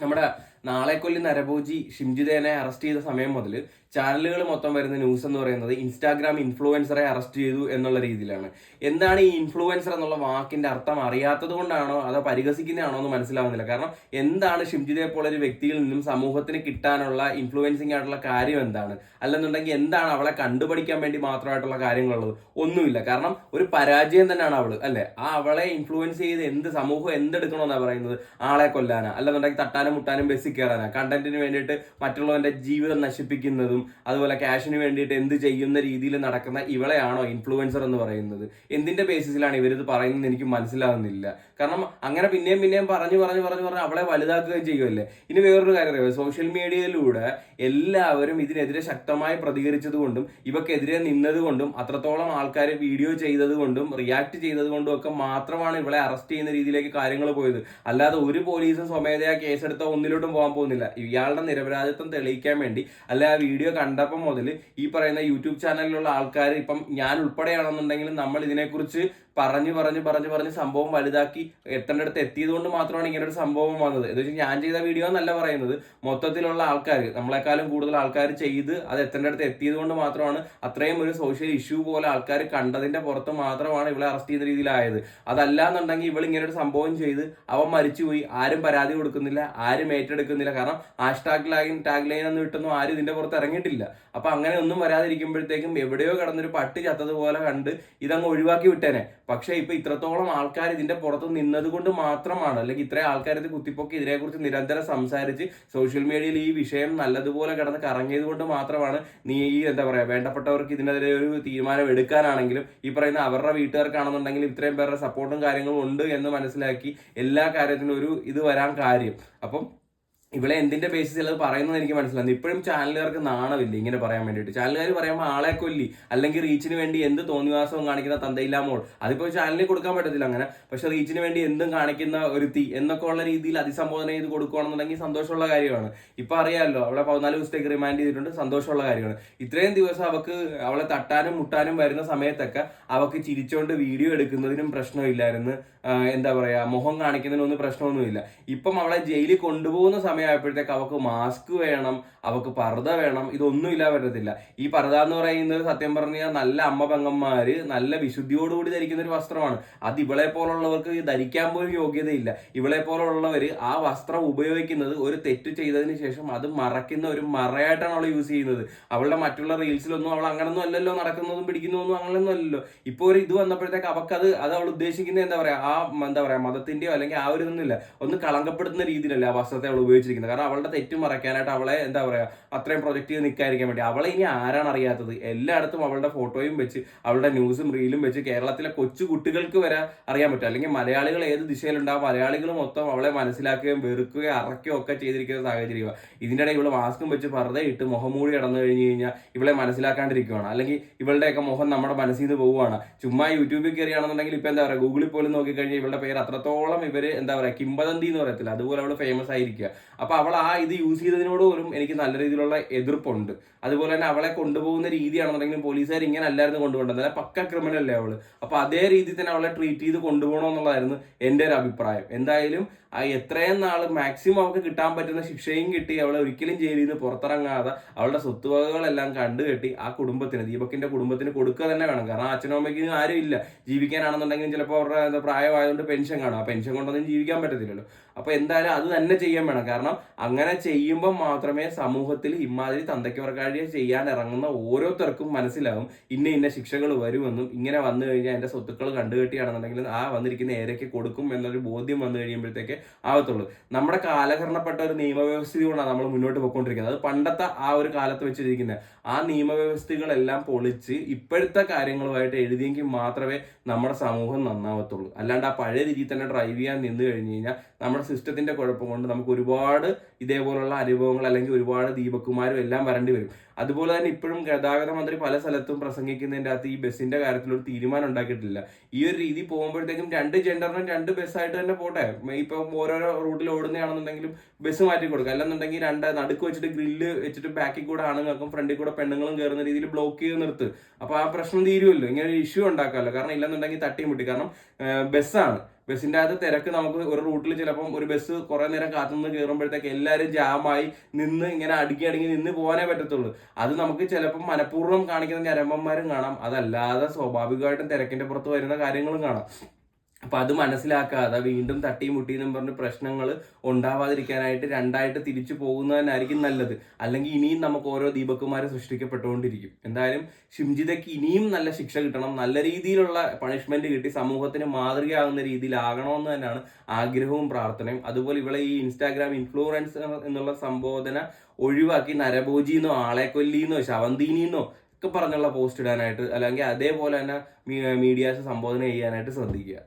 നമ്മുടെ നാളെ കൊല്ലി നരഭോജി ഷിംജിദേനെ അറസ്റ്റ് ചെയ്ത സമയം മുതൽ ചാനലുകൾ മൊത്തം വരുന്ന ന്യൂസ് എന്ന് പറയുന്നത് ഇൻസ്റ്റാഗ്രാം ഇൻഫ്ലുവൻസറെ അറസ്റ്റ് ചെയ്തു എന്നുള്ള രീതിയിലാണ്. എന്താണ് ഈ ഇൻഫ്ലുവൻസർ എന്നുള്ള വാക്കിന്റെ അർത്ഥം അറിയാത്തത് കൊണ്ടാണോ അതോ പരിഹസിക്കുന്നതാണോ എന്ന് മനസ്സിലാവുന്നില്ല. കാരണം എന്താണ് ഷിംജിതെ പോലെ ഒരു വ്യക്തിയിൽ നിന്നും സമൂഹത്തിന് കിട്ടാനുള്ള ഇൻഫ്ലുവൻസിംഗ് ആയിട്ടുള്ള കാര്യം എന്താണ്? അല്ലെന്നുണ്ടെങ്കിൽ എന്താണ് അവളെ കണ്ടുപഠിക്കാൻ വേണ്ടി മാത്രമായിട്ടുള്ള കാര്യങ്ങളുള്ളത്? ഒന്നുമില്ല. കാരണം ഒരു പരാജയം തന്നെയാണ് അവൾ അല്ലെ? ആ അവളെ ഇൻഫ്ലുവൻസ് ചെയ്ത് എന്ത് സമൂഹം എന്തെടുക്കണമെന്നാണ് പറയുന്നത്? ആളെ കൊല്ലാനാ അല്ലെന്നുണ്ടെങ്കിൽ തട്ടാനും മുട്ടാനും ബസ്സിൽ കയറാനാ കണ്ടന്റിന് വേണ്ടിയിട്ട് മറ്റുള്ളവന്റെ ജീവിതം നശിപ്പിക്കുന്നതും അതുപോലെ ക്യാഷിന് വേണ്ടിയിട്ട് എന്ത് ചെയ്യുന്ന രീതിയിൽ നടക്കുന്ന ഇവളെയാണോ ഇൻഫ്ലുവൻസർ എന്ന് പറയുന്നത്? എന്തിന്റെ ബേസിസിലാണ് ഇവരിത് പറയുന്നത് എനിക്ക് മനസ്സിലാവുന്നില്ല. കാരണം അങ്ങനെ പിന്നെയും പിന്നെയും പറഞ്ഞു പറഞ്ഞു പറഞ്ഞു പറഞ്ഞു അവളെ വലുതാക്കുകയും ചെയ്യുമല്ലേ ഇനി വേറൊരു കാര്യം അറിയാം? സോഷ്യൽ മീഡിയയിലൂടെ എല്ലാവരും ഇതിനെതിരെ ശക്തമായി പ്രതികരിച്ചതുകൊണ്ടും ഇവക്കെതിരെ നിന്നതുകൊണ്ടും അത്രത്തോളം ആൾക്കാർ വീഡിയോ ചെയ്തതുകൊണ്ടും റിയാക്ട് ചെയ്തതുകൊണ്ടും ഒക്കെ മാത്രമാണ് ഇവളെ അറസ്റ്റ് ചെയ്യുന്ന രീതിയിലേക്ക് കാര്യങ്ങൾ പോയത്. അല്ലാതെ ഒരു പോലീസും സ്വമേധയാ കേസെടുത്ത ഒന്നിലോട്ടും പോകാൻ പോകുന്നില്ല. ഇയാളുടെ നിരപരാധിത്വം തെളിയിക്കാൻ വേണ്ടി അല്ലെ ആ വീഡിയോ കണ്ടപ്പോൾ മുതൽ ഈ പറയുന്ന യൂട്യൂബ് ചാനലിലുള്ള ആൾക്കാർ ഇപ്പം ഞാൻ ഉൾപ്പെടെയാണെന്നുണ്ടെങ്കിൽ നമ്മൾ ഇതിനെക്കുറിച്ച് പറഞ്ഞു പറഞ്ഞു പറഞ്ഞു പറഞ്ഞ് സംഭവം വലുതാക്കി എത്തേണ്ടടുത്ത് എത്തിയത് കൊണ്ട് മാത്രമാണ് ഇങ്ങനെ ഒരു സംഭവം വന്നത്. എന്ന് വെച്ചാൽ ഞാൻ ചെയ്ത വീഡിയോ എന്നല്ല പറയുന്നത്. മൊത്തത്തിലുള്ള ആൾക്കാർ നമ്മളെക്കാളും കൂടുതൽ ആൾക്കാർ ചെയ്ത് അത് എത്തേണ്ടടുത്ത് എത്തിയത് കൊണ്ട് മാത്രമാണ് അത്രയും ഒരു സോഷ്യൽ ഇഷ്യൂ പോലെ ആൾക്കാർ കണ്ടതിന്റെ പുറത്ത് മാത്രമാണ് ഇവളെ അറസ്റ്റ് ചെയ്യുന്ന രീതിയിലായത്. അതല്ല എന്നുണ്ടെങ്കിൽ ഇവൾ ഇങ്ങനെ ഒരു സംഭവം ചെയ്ത് അവൻ മരിച്ചുപോയി. ആരും പരാതി കൊടുക്കുന്നില്ല ആരും ഏറ്റെടുക്കുന്നില്ല. കാരണം ഹാഷ്ടാഗ് ലൈൻ ടാഗ് ലൈൻ ഒന്നും ഇട്ടൊന്നും ആരും ഇതിന്റെ പുറത്ത് ഇറങ്ങിയിട്ടില്ല. അപ്പൊ അങ്ങനെ ഒന്നും വരാതിരിക്കുമ്പോഴത്തേക്കും എവിടെയോ കിടന്നൊരു പട്ടി ചത്തതുപോലെ കണ്ട് ഇതങ്ങ് ഒഴിവാക്കി വിട്ടേനെ. പക്ഷെ ഇപ്പൊ ഇത്രത്തോളം ആൾക്കാർ ഇതിന്റെ പുറത്ത് നിന്നത് കൊണ്ട് മാത്രമാണ്. അല്ലെങ്കിൽ ഇത്രയും ആൾക്കാർ ഇത് കുത്തിപ്പൊക്കി ഇതിനെക്കുറിച്ച് നിരന്തരം സംസാരിച്ച് സോഷ്യൽ മീഡിയയിൽ ഈ വിഷയം നല്ലതുപോലെ കിടന്ന് കറങ്ങിയത് കൊണ്ട് മാത്രമാണ് നീ ഈ എന്താ പറയാ വേണ്ടപ്പെട്ടവർക്ക് ഇതിനെതിരെ ഒരു തീരുമാനം എടുക്കാനാണെങ്കിലും ഈ പറയുന്ന അവരുടെ വീട്ടുകാർക്കാണെന്നുണ്ടെങ്കിൽ ഇത്രയും പേരുടെ സപ്പോർട്ടും കാര്യങ്ങളും ഉണ്ട് എന്ന് മനസ്സിലാക്കി എല്ലാ കാര്യത്തിനും ഒരു ഇത് വരാൻ കാര്യം. അപ്പം ഇവിടെ എന്തിന്റെ ബേസിസിൽ അത് പറയുന്നത് എനിക്ക് മനസ്സിലാകുന്നു ഇപ്പോഴും ചാനലുകാർക്ക് നാണമില്ല ഇങ്ങനെ പറയാൻ വേണ്ടിയിട്ട്? ചാനലുകാർ പറയുമ്പോൾ ആളെ കൊല്ലി അല്ലെങ്കിൽ റീച്ചിന് വേണ്ടി എന്ത് തോന്നിവാസവും കാണിക്കുന്ന തന്തയില്ലാമോൾ അതിപ്പോൾ ചാനലിൽ കൊടുക്കാൻ പറ്റത്തില്ല അങ്ങനെ. പക്ഷെ റീച്ചിന് വേണ്ടി എന്തും കാണിക്കുന്ന ഒരു തീ എന്നൊക്കെ ഉള്ള രീതിയിൽ അതിസംബോധന ചെയ്ത് കൊടുക്കുകയാണെന്നുണ്ടെങ്കിൽ സന്തോഷമുള്ള കാര്യമാണ്. ഇപ്പൊ അറിയാമല്ലോ അവളെ പതിനാല് ദിവസത്തേക്ക് റിമാൻഡ് ചെയ്തിട്ടുണ്ട് സന്തോഷമുള്ള കാര്യമാണ്. ഇത്രയും ദിവസം അവക്ക് അവളെ തട്ടാനും മുട്ടാനും വരുന്ന സമയത്തൊക്കെ അവക്ക് ചിരിച്ചോണ്ട് വീഡിയോ എടുക്കുന്നതിനും പ്രശ്നമില്ലായിരുന്നു. എന്താ പറയാ മുഖം കാണിക്കുന്നതിനൊന്നും പ്രശ്നമൊന്നുമില്ല. ഇപ്പം അവളെ ജയിലിൽ കൊണ്ടുപോകുന്ന സമയമായപ്പോഴത്തേക്ക് അവക്ക് മാസ്ക് വേണം അവക്ക് പർദ വേണം ഇതൊന്നും ഇല്ല പറ്റത്തില്ല. ഈ പർദ എന്ന് പറയുന്നത് സത്യം പറഞ്ഞാൽ നല്ല അമ്മ പെങ്ങന്മാര് നല്ല വിശുദ്ധിയോടുകൂടി ധരിക്കുന്ന ഒരു വസ്ത്രമാണ്. അത് ഇവളെ പോലുള്ളവർക്ക് ധരിക്കാൻ പോലും യോഗ്യതയില്ല. ഇവളെ പോലുള്ളവർ ആ വസ്ത്രം ഉപയോഗിക്കുന്നത് ഒരു തെറ്റ് ചെയ്തതിന് ശേഷം അത് മറയ്ക്കുന്ന ഒരു മറയായിട്ടാണ് അവൾ യൂസ് ചെയ്യുന്നത്. അവളുടെ മറ്റുള്ള റീൽസിലൊന്നും അവൾ അങ്ങനൊന്നും അല്ലല്ലോ നടക്കുന്നതും പിടിക്കുന്നതൊന്നും അങ്ങനെയൊന്നും അല്ലല്ലോ. ഇപ്പോൾ ഒരു ഇത് വന്നപ്പോഴത്തേക്ക് അവക്കത് അത് അവൾ ഉദ്ദേശിക്കുന്നത് എന്താ പറയാ ആ എന്താ പറയാ മതത്തിന്റെയോ അല്ലെങ്കിൽ ആ ഒരു ഇതൊന്നുമില്ല. ഒന്ന് കളങ്കപ്പെടുത്തുന്ന രീതിയിലല്ല ആ വസ്ത്രത്തെ അവൾ ഉപയോഗിച്ചിരിക്കുന്നത് കാരണം അവളുടെ തെറ്റ് മറയ്ക്കാനായിട്ട് അവളെ എന്താ പറയുക അത്രയും പ്രൊജക്ട് ചെയ്ത് നിൽക്കാതിരിക്കാൻ വേണ്ടി. അവളെ ഇനി ആരാണ് അറിയാത്തത്? എല്ലായിടത്തും അവളുടെ ഫോട്ടോയും വെച്ച് അവളുടെ ന്യൂസും റീലും വെച്ച് കേരളത്തിലെ കൊച്ചു കുട്ടികൾക്ക് വരെ അറിയാൻ പറ്റും. അല്ലെങ്കിൽ മലയാളികൾ ഏത് ദിശയിലുണ്ടാവും മലയാളികൾ മൊത്തം അവളെ മനസ്സിലാക്കുകയും വെറുക്കുകയും അറക്കുകയും ഒക്കെ ചെയ്തിരിക്കുന്ന സാഹചര്യമാണ് ഇതിന്റെ ഇടയിൽ ഇവൾ മാസ്കും വെച്ച് വെറുതെ ഇട്ട് മുഖംമൂടി കടന്നു കഴിഞ്ഞ് കഴിഞ്ഞാൽ ഇവളെ മനസ്സിലാക്കാണ്ടിരിക്കുകയാണ് അല്ലെങ്കിൽ ഇവളുടെയൊക്കെ മുഖം നമ്മുടെ മനസ്സിൽ നിന്ന് പോവുകയാണ് ചുമ്മാ യൂട്യൂബിൽ കയറിയാണെന്നുണ്ടെങ്കിൽ ഇപ്പൊ എന്താ പറയുക ഗൂഗിളിൽ പോലും നോക്കിക്കഴിഞ്ഞാൽ ഇവളുടെ പേര് അത്രത്തോളം ഇവർ എന്താ പറയുക കിംബദന്തി എന്ന് പറയത്തില്ല. അതുപോലെ അവൾ ഫേമസ് ആയിരിക്കുക. അപ്പൊ അവൾ ആ ഇത് യൂസ് ചെയ്തതിനോട് പോലും എനിക്ക് നല്ല രീതിയിലുള്ള എതിർപ്പുണ്ട്. അതുപോലെ തന്നെ അവളെ കൊണ്ടുപോകുന്ന രീതിയാണെന്നുണ്ടെങ്കിലും പോലീസുകാർ ഇങ്ങനെ അല്ലായിരുന്നു കൊണ്ടുപോകേണ്ടത്. അല്ല പക്ക ക്രിമിനൽ അല്ലേ അവൾ? അപ്പോൾ അതേ രീതിയിൽ തന്നെ അവളെ ട്രീറ്റ് ചെയ്ത് കൊണ്ടുപോകണമെന്നുള്ളതായിരുന്നു എന്റെ ഒരു അഭിപ്രായം. എന്തായാലും ആ എത്രയും നാൾ മാക്സിമം അവൾക്ക് കിട്ടാൻ പറ്റുന്ന ശിക്ഷയും കിട്ടി. അവളെ ഒരിക്കലും ജയിലിൽ നിന്ന് പുറത്തിറങ്ങാതെ അവളുടെ സ്വത്തുവകകളെല്ലാം കണ്ടുകെട്ടി ആ കുടുംബത്തിന് ദീപക്കിന്റെ കുടുംബത്തിന് കൊടുക്കുക തന്നെ വേണം. കാരണം അച്ഛനും അമ്മയ്ക്കും ആരും ഇല്ല. ജീവിക്കാനാണെന്നുണ്ടെങ്കിലും ചിലപ്പോൾ അവരുടെ പ്രായമായതുകൊണ്ട് പെൻഷൻ കാണും. ആ പെൻഷൻ കൊണ്ടൊന്നും ജീവിക്കാൻ പറ്റത്തില്ലല്ലോ. അപ്പോൾ എന്തായാലും അത് തന്നെ ചെയ്യാൻ വേണം. കാരണം അങ്ങനെ ചെയ്യുമ്പോൾ മാത്രമേ സമൂഹത്തിൽ ഇമാതിരി തന്തയ്ക്കവർക്കാഴിയെ ചെയ്യാൻ ഇറങ്ങുന്ന ഓരോരുത്തർക്കും മനസ്സിലാവും ഇന്ന ഇന്ന ശിക്ഷകൾ വരുമെന്നും ഇങ്ങനെ വന്നു കഴിഞ്ഞാൽ എന്റെ സ്വത്തുക്കൾ കണ്ടുകെട്ടിയാണെന്നുണ്ടെങ്കിൽ ആ വന്നിരിക്കുന്ന ഏരയ്ക്ക് കൊടുക്കും എന്നൊരു ബോധ്യം വന്നു കഴിയുമ്പോഴത്തേക്ക് ആവത്തുള്ളൂ. നമ്മുടെ കാലഹരണപ്പെട്ട ഒരു നിയമവ്യവസ്ഥ കൊണ്ടാണ് നമ്മൾ മുന്നോട്ട് പോയിക്കൊണ്ടിരിക്കുന്നത്. അത് പണ്ടത്തെ ആ ഒരു കാലത്ത് വെച്ചിരിക്കുന്നത്. ആ നിയമവ്യവസ്ഥകളെല്ലാം പൊളിച്ച് ഇപ്പോഴത്തെ കാര്യങ്ങളുമായിട്ട് എഴുതിയെങ്കിൽ മാത്രമേ നമ്മുടെ സമൂഹം നന്നാവത്തുള്ളൂ. അല്ലാണ്ട് ആ പഴയ രീതിയിൽ തന്നെ ഡ്രൈവ് ചെയ്യാൻ നിന്ന് കഴിഞ്ഞ് കഴിഞ്ഞാൽ നമ്മുടെ സിസ്റ്റത്തിന്റെ കുഴപ്പം കൊണ്ട് നമുക്ക് ഒരുപാട് ഇതേപോലുള്ള അനുഭവങ്ങൾ അല്ലെങ്കിൽ ഒരുപാട് ദീപക്കുമാരും എല്ലാം വരേണ്ടി വരും. അതുപോലെ തന്നെ ഇപ്പോഴും ഗതാഗത മന്ത്രി പല സ്ഥലത്തും പ്രസംഗിക്കുന്നതിന്റെ അകത്ത് ഈ ബസ്സിന്റെ കാര്യത്തിൽ ഒരു തീരുമാനം ഉണ്ടാക്കിയിട്ടില്ല. ഈ ഒരു രീതി പോകുമ്പോഴത്തേക്കും രണ്ട് ജെൻഡറിനും രണ്ട് ബസ്സായിട്ട് തന്നെ പോട്ടെ. ഇപ്പം ഓരോരോ റൂട്ടിൽ ഓടുന്നതാണെന്നുണ്ടെങ്കിലും ബസ് മാറ്റി കൊടുക്കുക. അല്ലെന്നുണ്ടെങ്കിൽ രണ്ട് നടുക്ക് വെച്ചിട്ട് ഗ്രില്ല് വെച്ചിട്ട് ബാക്കിൽ കൂടെ ആണുങ്ങൾക്കും ഫ്രണ്ടിൽ കൂടെ പെണ്ണുങ്ങളും കയറുന്ന രീതിയിൽ ബ്ലോക്ക് ചെയ്ത് നിർത്ത്. അപ്പൊ ആ പ്രശ്നം തീരുമല്ലോ. ഇങ്ങനെ ഒരു ഇഷ്യൂ ഉണ്ടാക്കാമല്ലോ. കാരണം ഇല്ലെന്നുണ്ടെങ്കിൽ തട്ടിയും മുട്ടി. കാരണം ബസ്സാണ്. ബസ്സിന്റെ അകത്ത് തിരക്ക് നമുക്ക് ഒരു റൂട്ടിൽ ചിലപ്പം ഒരു ബസ് കുറെ നേരം കാത്തുനിന്ന് കയറുമ്പോഴത്തേക്ക് എല്ലാവരും ജാമായി നിന്ന് ഇങ്ങനെ അടുക്കി അടുക്കി നിന്ന് പോകാനേ പറ്റത്തുള്ളൂ. അത് നമുക്ക് ചിലപ്പം മനഃപൂർവം കാണിക്കുന്ന ഞരമ്പന്മാരും കാണാം. അതല്ലാതെ സ്വാഭാവികമായിട്ടും തിരക്കിന്റെ പുറത്ത് വരുന്ന കാര്യങ്ങളും കാണാം. അപ്പൊ അത് മനസ്സിലാക്കാതെ വീണ്ടും തട്ടിയും മുട്ടിയും പറഞ്ഞ് പ്രശ്നങ്ങൾ ഉണ്ടാവാതിരിക്കാനായിട്ട് രണ്ടായിട്ട് തിരിച്ചു പോകുന്നതന്നായിരിക്കും നല്ലത്. അല്ലെങ്കിൽ ഇനിയും നമുക്ക് ഓരോ ദീപക്കുമാരെ സൃഷ്ടിക്കപ്പെട്ടുകൊണ്ടിരിക്കും. എന്തായാലും ഷിംജിതയ്ക്ക് ഇനിയും നല്ല ശിക്ഷ കിട്ടണം. നല്ല രീതിയിലുള്ള പണിഷ്മെന്റ് കിട്ടി. സമൂഹത്തിന് മാതൃകയാകുന്ന രീതിയിലാകണമെന്ന് തന്നെയാണ് ആഗ്രഹവും പ്രാർത്ഥനയും. അതുപോലെ ഇവിടെ ഈ ഇൻസ്റ്റാഗ്രാം ഇൻഫ്ലുവൻസർ എന്നുള്ള സംബോധന ഒഴിവാക്കി നരഭോജിന്നോ ആളെ കൊല്ലിന്നോ ശവന്തീനിന്നോ ഒക്കെ പറഞ്ഞുള്ള പോസ്റ്റ് ഇടാനായിട്ട് അല്ലെങ്കിൽ അതേപോലെ തന്നെ മീഡിയാസ് സംബോധന ചെയ്യാനായിട്ട് ശ്രദ്ധിക്കുക.